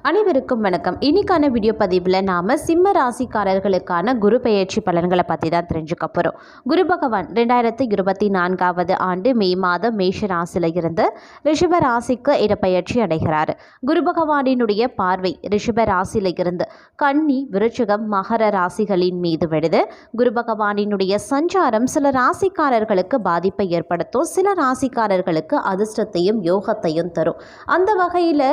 அனைவருக்கும் வணக்கம். இன்னைக்கான வீடியோ பதிவில் நாம் சிம்ம ராசிக்காரர்களுக்கான குரு பெயர்ச்சி பலன்களை பற்றி தான் தெரிஞ்சுக்க போகிறோம் குரு பகவான் ரெண்டாயிரத்தி இருபத்தி நான்காவது ஆண்டு மே மாதம் மேஷ ராசியில் இருந்து ரிஷப ராசிக்கு இடப்பெயர்ச்சி அடைகிறார். குரு பகவானினுடைய பார்வை ரிஷப ராசியில் இருந்து கன்னி விருச்சிகம் மகர ராசிகளின் மீது விடுது குரு பகவானினுடைய சஞ்சாரம் சில ராசிக்காரர்களுக்கு பாதிப்பை ஏற்படுத்தும். சில ராசிக்காரர்களுக்கு அதிர்ஷ்டத்தையும் யோகத்தையும் தரும். அந்த வகையில்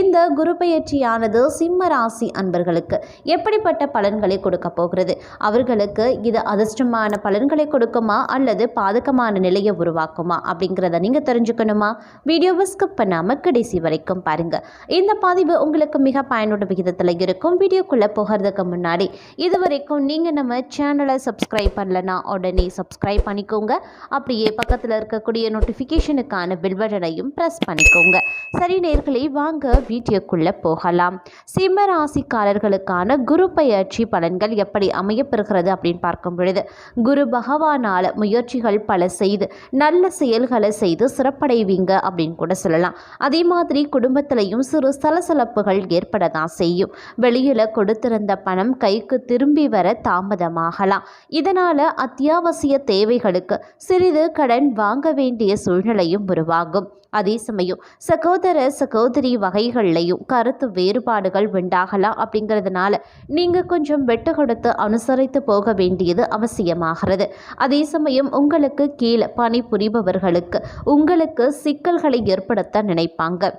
இந்த குரு பெயர்ச்சியானது சிம்ம ராசி அன்பர்களுக்கு. எப்படிப்பட்ட பலன்களை கொடுக்க போகிறது? அவர்களுக்கு இது அதிர்ஷ்டமான பலன்களை கொடுக்குமா? அல்லது பாதகமான நிலையை உருவாக்குமா? அப்படிங்கிறத நீங்கள் தெரிஞ்சுக்கணுமா? வீடியோவை ஸ்கிப் பண்ணாமல் கடைசி வரைக்கும் பாருங்க. இந்த பதிவு உங்களுக்கு மிக பயனுள்ள விகிதத்தில் இருக்கும். வீடியோக்குள்ளே போகிறதுக்கு முன்னாடி இது வரைக்கும் நீங்கள் நம்ம சேனலை சப்ஸ்கிரைப் பண்ணலனா உடனே சப்ஸ்கிரைப் பண்ணிக்கோங்க. அப்படியே பக்கத்தில் இருக்கக்கூடிய நோட்டிஃபிகேஷனுக்கான பில் பட்டனையும் ப்ரெஸ் பண்ணிக்கோங்க. சரி நேர்களை வாங்க வீடியோக்குள்ளே போகலாம். சிம்ம ராசிக்காரர்களுக்கான குரு பயிற்சி பலன்கள் எப்படி அமையப்பெறுகிறது அப்படின்னு பார்க்கும் பொழுது குரு பகவானால் முயற்சிகள் பல செய்து நல்ல செயல்களை செய்து சிறப்படைவீங்க அப்படின்னு கூட சொல்லலாம். அதே மாதிரி குடும்பத்திலையும் சிறு சலசலப்புகள் ஏற்பட தான் செய்யும். வெளியில் கொடுத்திருந்த பணம் கைக்கு திரும்பி வர தாமதமாகலாம். இதனால் அத்தியாவசிய தேவைகளுக்கு சிறிது கடன் வாங்க வேண்டிய சூழ்நிலையும் உருவாகும். அதே சமயம் சகோதர சகோதரி வகைகள்லையும் கருத்து வேறுபாடுகள் உண்டாகலாம் அப்படிங்கிறதுனால நீங்கள் கொஞ்சம் வெட்டு கொடுத்து அனுசரித்து போக வேண்டியது அவசியமாகிறது. அதே சமயம் உங்களுக்கு கீழே பணிபுரிபவர்களுக்கு உங்களுக்கு சிக்கல்களை ஏற்படுத்த நினைப்பாங்க.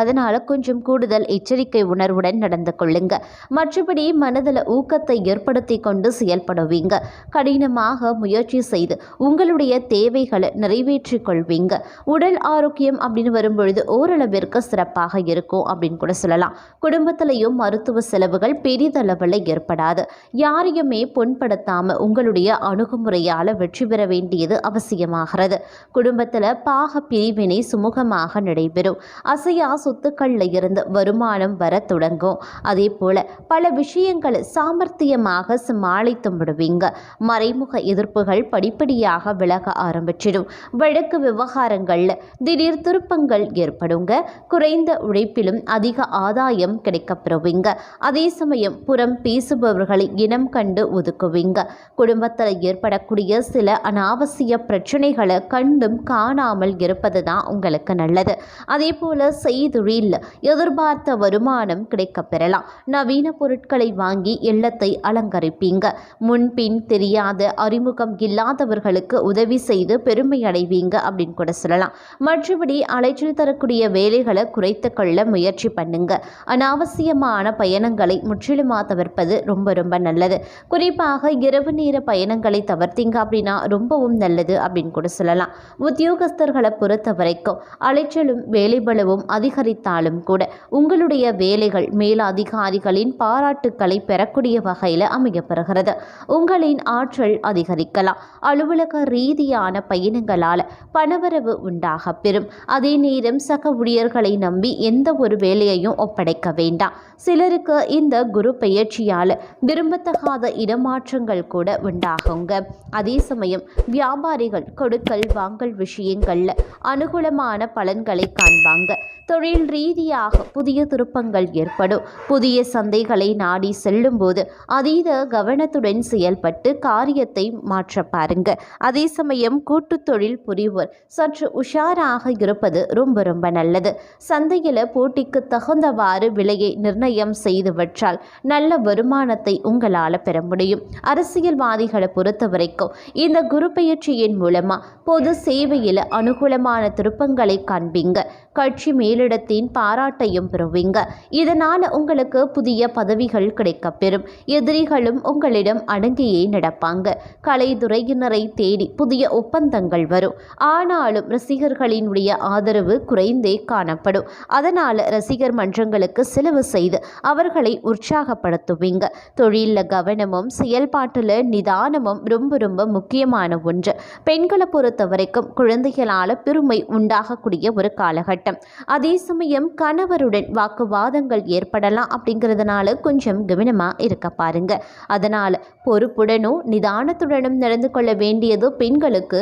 அதனால் கொஞ்சம் கூடுதல் எச்சரிக்கை உணர்வுடன் நடந்து கொள்ளுங்க. மற்றபடி மனதில் ஊக்கத்தை ஏற்படுத்தி கொண்டு செயல்படுவீங்க. கடினமாக முயற்சி செய்து உங்களுடைய தேவைகளை நிறைவேற்றி கொள்வீங்க. உடல் ஆரோக்கியம் அப்படின்னு வரும்பொழுது ஓரளவிற்கு சிறப்பாக இருக்கும் அப்படின்னு கூட சொல்லலாம். குடும்பத்திலையும் மருத்துவ செலவுகள் பெரிதளவில் ஏற்படாது. யாரையுமே புண்படுத்தாமல் உங்களுடைய அணுகுமுறையால் வெற்றி பெற வேண்டியது அவசியமாகிறது. குடும்பத்தில் பாக பிரிவினை சுமூகமாக நடைபெறும். அசையா சொத்துக்கள்ல இருந்து வருமானம் வர தொடங்கும். அதே போல பல விஷயங்களை சாமர்த்தியமாக சமாளித்து விடுவீங்க. மறைமுக எதிர்ப்புகள் படிப்படியாக விலக ஆரம்பிச்சிடும். வழக்கு விவகாரங்களில் திடீர் திருப்பங்கள் ஏற்படுங்க. குறைந்த உழைப்பிலும் அதிக ஆதாயம் கிடைக்கப்பெறுவீங்க. அதே சமயம் புறம் பேசுபவர்களை இனம் கண்டு ஒதுக்குவீங்க. குடும்பத்தில் ஏற்படக்கூடிய சில அனாவசிய பிரச்சனைகளை கண்டும் காணாமல் இருப்பது தான் உங்களுக்கு நல்லது. அதே போல செய்தொழில் எதிர்பார்த்த வருமானம் கிடைக்கப் பெறலாம் நவீன பொருட்களை வாங்கி இல்லத்தை அலங்கரிப்பீங்க. முன்பின் தெரியாத அறிமுகம் இல்லாதவர்களுக்கு உதவி செய்து பெருமை அடைவீங்க அப்படின்னு கூட சொல்லலாம். மற்றபடி அலைச்சல் தரக்கூடிய வேலைகளை குறைத்து கொள்ள முயற்சி பண்ணுங்க. அனாவசியமான பயணங்களை முற்றிலுமா தவிர்ப்பது ரொம்ப ரொம்ப நல்லது. குறிப்பாக இரவு நேர பயணங்களை தவிர்த்தீங்க அப்படின்னா ரொம்பவும் நல்லது அப்படின்னு கூட சொல்லலாம். உத்தியோகஸ்தர்களை பொறுத்த வரைக்கும் அலைச்சலும் வேலைபளவும் அதிகரித்தாலும் கூட உங்களுடைய வேலைகள் மேலதிகாரிகளின் பாராட்டுக்களை பெறக்கூடிய வகையில் அமையப்பெறுகிறது. உங்களின் ஆற்றல் அதிகரிக்கலாம். அலுவலக ரீதியான பயணங்களால் பணவரவு உண்டாக பெறும். அதே நேரம் சக ஊழியர்களை நம்பி எந்த ஒரு வேலையையும் ஒப்படைக்க வேண்டாம். சிலருக்கு இந்த குரு பயிற்சியால் விரும்பத்தகாத இடமாற்றங்கள் கூட உண்டாகுங்க. அதே சமயம் வியாபாரிகள் கொடுக்கல் வாங்கல் விஷயங்களில் அனுகூலமான பலன்களை காண்பாங்க. தொழில் ரீதியாக புதிய திருப்பங்கள் ஏற்படும். புதிய சந்தைகளை நாடி செல்லும்போது அதீத கவனத்துடன் செயல்பட்டு காரியத்தை மாற்ற பாருங்க. அதே சமயம் கூட்டு தொழில் புரிவோர் சற்று உஷாராக இருப்பது ரொம்ப ரொம்ப நல்லது. சந்தையில் போட்டிக்கு தகுந்தவாறு விலையை நிர்ணயம் செய்துவற்றால் நல்ல வருமானத்தை உங்களால் பெற முடியும். அரசியல்வாதிகளை பொறுத்த வரைக்கும் இந்த குரு பயிற்சியின் மூலமாக பொது சேவையில் அனுகூலமான திருப்பங்களை காண்பீங்க. கட்சி மேலிட மேலிடத்தின் பாராட்டையும் பெறுவீங்க. இதனால் உங்களுக்கு புதிய பதவிகள் கிடைக்கப்பெறும். எதிரிகளும் உங்களிடம் அடங்கியே நடப்பாங்க. கலைத்துறையினரை தேடி புதிய ஒப்பந்தங்கள் வரும். ஆனாலும் ரசிகர்களினுடைய ஆதரவு குறைந்தே காணப்படும். அதனால் ரசிகர் மன்றங்களுக்கு செலவு செய்து அவர்களை உற்சாகப்படுத்துவீங்க. தொழிலில் கவனமும் செயல்பாட்டில் நிதானமும் ரொம்ப ரொம்ப முக்கியமான ஒன்று. பெண்களை பொறுத்த வரைக்கும் குழந்தைகளால் பெருமை உண்டாகக்கூடிய ஒரு காலகட்டம். அதே சமயம் கணவருடன் வாக்குவாதங்கள் ஏற்படலாம் அப்படிங்கிறதுனால கொஞ்சம் கவனமாக இருக்க பாருங்க. அதனால் பொறுப்புடனும் நிதானத்துடனும் நடந்து கொள்ள வேண்டியது பெண்களுக்கு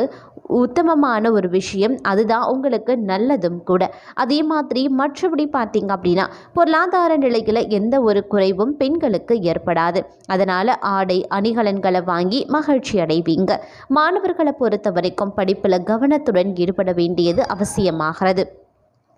உத்தமமான ஒரு விஷயம். அதுதான் உங்களுக்கு நல்லதும் கூட. அதே மாதிரி மற்றபடி பார்த்தீங்க அப்படின்னா பொருளாதார நிலையில் எந்த ஒரு குறைவும் பெண்களுக்கு ஏற்படாது. அதனால் ஆடை அணிகலன்களை வாங்கி மகிழ்ச்சி அடைவீங்க. மாணவர்களை பொறுத்த வரைக்கும் படிப்பில் கவனத்துடன் ஈடுபட வேண்டியது அவசியமாகிறது.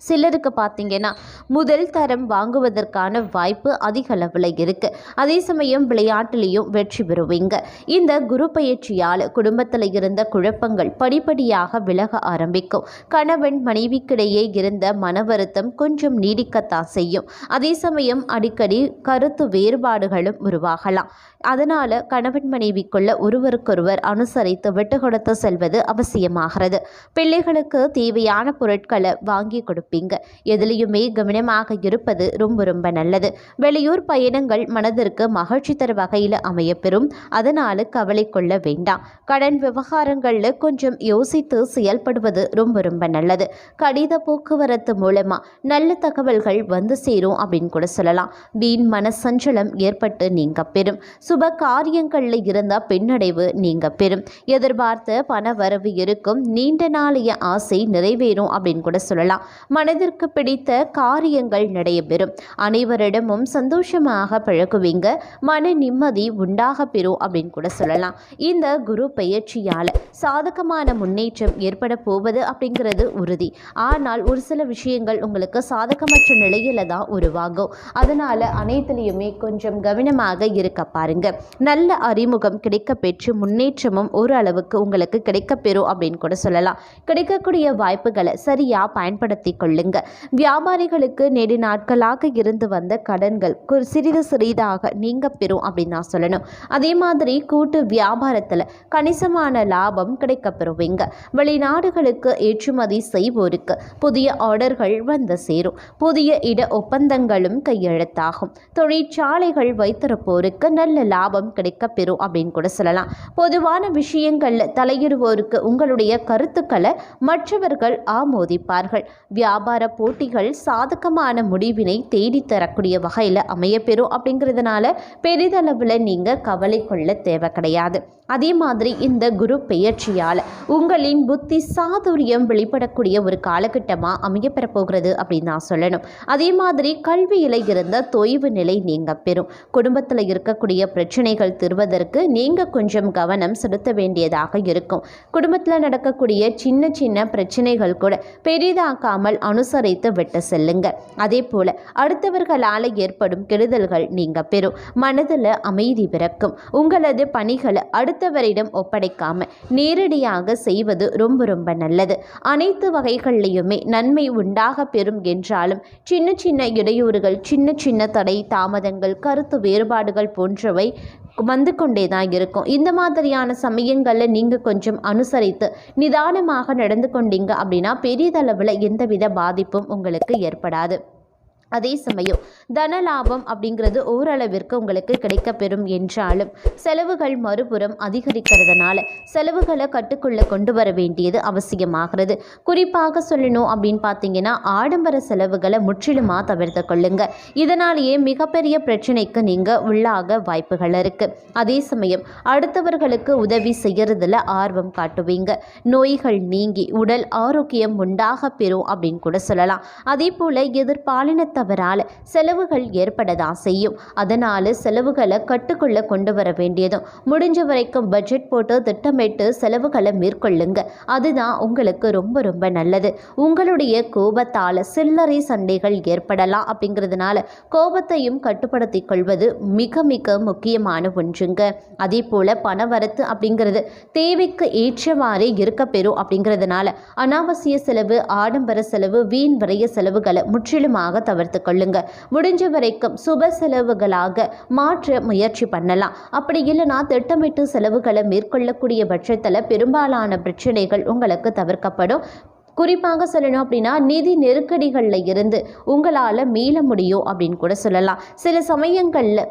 சிலருக்கு பார்த்தீங்கன்னா முதல் தரம் வாங்குவதற்கான வாய்ப்பு அதிக அளவில் இருக்குது அதே சமயம் விளையாட்டுலேயும் வெற்றி பெறுவீங்க. இந்த குரு பயிற்சியால் குடும்பத்தில் இருந்த குழப்பங்கள் படிப்படியாக விலக ஆரம்பிக்கும். கணவன் மனைவிக்கிடையே இருந்த மன வருத்தம் கொஞ்சம் நீடிக்கத்தான் செய்யும். அதே சமயம் அடிக்கடி கருத்து வேறுபாடுகளும் உருவாகலாம். அதனால் கணவன் மனைவிக்குள்ள ஒருவருக்கொருவர் அனுசரித்து விட்டு கொடுத்து செல்வது அவசியமாகிறது. பிள்ளைகளுக்கு தேவையான பொருட்களை வாங்கி கொடுப்பீங்க. எதுலேயுமே கவனமாக இருப்பது ரொம்ப ரொம்ப நல்லது. வெளியூர் பயணங்கள் மனதிற்கு மகிழ்ச்சி தர வகையில் அமையப்பெறும். அதனால் கவலை கொள்ள வேண்டாம். கடன் விவகாரங்களில் கொஞ்சம் யோசித்து செயல்படுவது ரொம்ப ரொம்ப நல்லது. கடித போக்குவரத்து மூலமாக நல்ல தகவல்கள் வந்து சேரும் அப்படின்னு கூட சொல்லலாம். வீண் மனசஞ்சலம் ஏற்பட்டு நீங்க பெறும். சுப காரியங்களில் இருந்தால் பின்னடைவு நீங்க பெறும். எதிர்பார்த்த பண வரவு இருக்கும். நீண்ட நாளைய ஆசை நிறைவேறும் அப்படின்னு கூட சொல்லலாம். மனதிற்கு பிடித்த காரியங்கள் நடைபெறும். அனைவரிடமும் சந்தோஷமாக பழகுவீங்க. மன நிம்மதி உண்டாக பெறும் அப்படின்னு கூட சொல்லலாம். இந்த குரு பயிற்சியால் சாதகமான முன்னேற்றம் ஏற்பட போவது அப்படிங்கிறது உறுதி. ஆனால் ஒரு சில விஷயங்கள் உங்களுக்கு சாதகமற்ற நிலையில தான் உருவாகும். அதனால அனைத்துலேயுமே கொஞ்சம் கவனமாக இருக்க பாருங்கள் பாருங்க நல்ல அறிமுகம் கிடைக்க பெற்று முன்னேற்றமும் ஒரு அளவுக்கு உங்களுக்கு கிடைக்கப்பெறும் அப்படின்னு கூட சொல்லலாம். கிடைக்கக்கூடிய வாய்ப்புகளை சரியா பயன்படுத்தி கொள்ளுங்க. வியாபாரிகளுக்கு நெடு நாட்களாக இருந்து வந்த கடன்கள் சிறிது சிறிதாக நீங்க பெறும் அப்படின்னு நான் சொல்லணும். அதே மாதிரி கூட்டு வியாபாரத்தில் கணிசமான லாபம் கிடைக்க பெறுவீங்க வெளிநாடுகளுக்கு ஏற்றுமதி செய்வோருக்கு புதிய ஆர்டர்கள் வந்து சேரும். புதிய இட ஒப்பந்தங்களும் கையெழுத்தாகும். தொழிற்சாலைகள் வைத்திருப்போருக்கு நல்ல லாபம் கிடைக்கப்பெறும் அப்படின்னு கூட சொல்லலாம். பொதுவான விஷயங்களில் தலையிடுவோருக்கு உங்களுடைய கருத்துக்களை மற்றவர்கள் ஆமோதிப்பார்கள். வியாபார போட்டிகள் சாதகமான முடிவினை தேடித்தரக்கூடிய வகையில் அமையப்பெறும் அப்படிங்கிறதுனால பெரிதளவில் நீங்கள் கவலை கொள்ள தேவை கிடையாது. அதே மாதிரி இந்த குரு பெயர்ச்சியால் உங்களின் புத்தி சாதுரியம் வெளிப்படக்கூடிய ஒரு காலகட்டமாக அமையப்பெற போகிறது அப்படின்னு நான் சொல்லணும். அதே மாதிரி கல்வியில் இருந்த தொய்வு நிலை நீங்க பெறும். குடும்பத்தில் இருக்கக்கூடிய பிரச்சனைகள் தீர்வதற்கு நீங்கள் கொஞ்சம் கவனம் செலுத்த வேண்டியதாக இருக்கும். குடும்பத்தில் நடக்கக்கூடிய சின்ன சின்ன பிரச்சனைகள் கூட பெரிதாக்காமல் அனுசரித்து விட்டு செல்லுங்க அதே போல அடுத்தவர்களால் ஏற்படும் கெடுதல்கள் நீங்கள் பெறும். மனதில் அமைதி பிறக்கும். உங்களது பணிகளை அடுத்தவரிடம் ஒப்படைக்காம நேரடியாக செய்வது ரொம்ப ரொம்ப நல்லது. அனைத்து வகைகளிலையுமே நன்மை உண்டாக பெறும் என்றாலும் சின்ன சின்ன இடையூறுகள் சின்ன சின்ன தடை தாமதங்கள் கருத்து வேறுபாடுகள் போன்றவை வந்து கொண்டே தான் இருக்கும். இந்த மாதிரியான சமயங்களில் நீங்கள் கொஞ்சம் அனுசரித்து நிதானமாக நடந்து கொண்டீங்க அப்படின்னா பெரியதளவில் எந்தவித பாதிப்பும் உங்களுக்கு ஏற்படாது. அதே சமயம் தன லாபம் அப்படிங்கிறது ஓரளவிற்கு உங்களுக்கு கிடைக்கப்பெறும் என்றாலும் செலவுகள் மறுபுறம் அதிகரிக்கிறதுனால செலவுகளை கட்டுக்குள்ளே கொண்டு வர வேண்டியது அவசியமாகிறது. குறிப்பாக சொல்லணும் அப்படின்னு பார்த்தீங்கன்னா ஆடம்பர செலவுகளை முற்றிலுமாக தவிர்த்து கொள்ளுங்க. இதனாலேயே மிகப்பெரிய பிரச்சனைக்கு நீங்கள் உள்ளாக வாய்ப்புகள் இருக்குது அதே சமயம் அடுத்தவர்களுக்கு உதவி செய்கிறதுல ஆர்வம் காட்டுவீங்க. நோய்கள் நீங்கி உடல் ஆரோக்கியம் உண்டாக பெறும் அப்படின்னு கூட சொல்லலாம். அதே போல் தவறால் செலவுகள் ஏற்படதான் செய்யும். அதனால் செலவுகளை கட்டுக்குள்ளே கொண்டு வர வேண்டியதும் முடிஞ்ச வரைக்கும் பட்ஜெட் போட்டு திட்டமிட்டு செலவுகளை மேற்கொள்ளுங்க. அதுதான் உங்களுக்கு ரொம்ப ரொம்ப நல்லது. உங்களுடைய கோபத்தால் சில்லறை சண்டைகள் ஏற்படலாம் அப்படிங்கிறதுனால கோபத்தையும் கட்டுப்படுத்தி கொள்வது மிக மிக முக்கியமான ஒன்றுங்க. அதே போல் பணவரத்து அப்படிங்கிறது தேவைக்கு ஏற்றவாறே இருக்க பெறும் அப்படிங்கிறதுனால அனாவசிய செலவு ஆடம்பர செலவு வீண் விரைய செலவுகளை முற்றிலுமாக வளர்த்து கொள்ளுங்க. முடிஞ்ச வரைக்கும் சுப செலவுகளாக மாற்ற முயற்சி பண்ணலாம். அப்படி இல்லைன்னா திட்டமிட்டு செலவுகளை மேற்கொள்ளக்கூடிய பட்சத்தில் பெரும்பாலான பிரச்சனைகள் உங்களுக்கு தவிர்க்கப்படும். குறிப்பாக சொல்லணும் அப்படின்னா நிதி நெருக்கடிகளில் இருந்து உங்களால் மீள முடியும் அப்படின்னு கூட சொல்லலாம். சில சமயங்களில்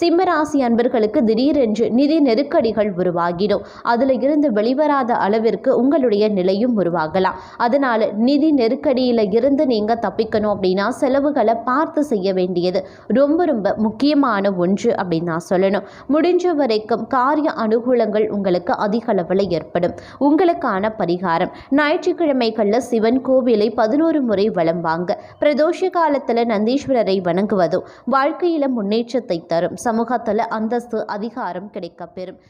சிம்மராசி அன்பர்களுக்கு திடீரென்று நிதி நெருக்கடிகள் உருவாகிடும். அதில் இருந்து வெளிவராத அளவிற்கு உங்களுடைய நிலையும் உருவாகலாம். அதனால் நிதி நெருக்கடியில் இருந்து நீங்கள் தப்பிக்கணும் அப்படின்னா செலவுகளை பார்த்து செய்ய வேண்டியது ரொம்ப ரொம்ப முக்கியமான ஒன்று அப்படின்னு நான் சொல்லணும். முடிஞ்ச வரைக்கும் காரிய அனுகூலங்கள் உங்களுக்கு அதிக அளவில் ஏற்படும். உங்களுக்கான பரிகாரம். ஞாயிற்றுக்கிழமைகளில் சிவன் கோவிலை பதினோரு முறை வலம் வாங்க. பிரதோஷ காலத்தில் நந்தீஸ்வரரை வணங்குவதும் வாழ்க்கையில் முன்னேற்றத்தை தரும். சமூகத்தில் அந்தஸ்து அதிகாரம் கிடைக்கப்பெறும்.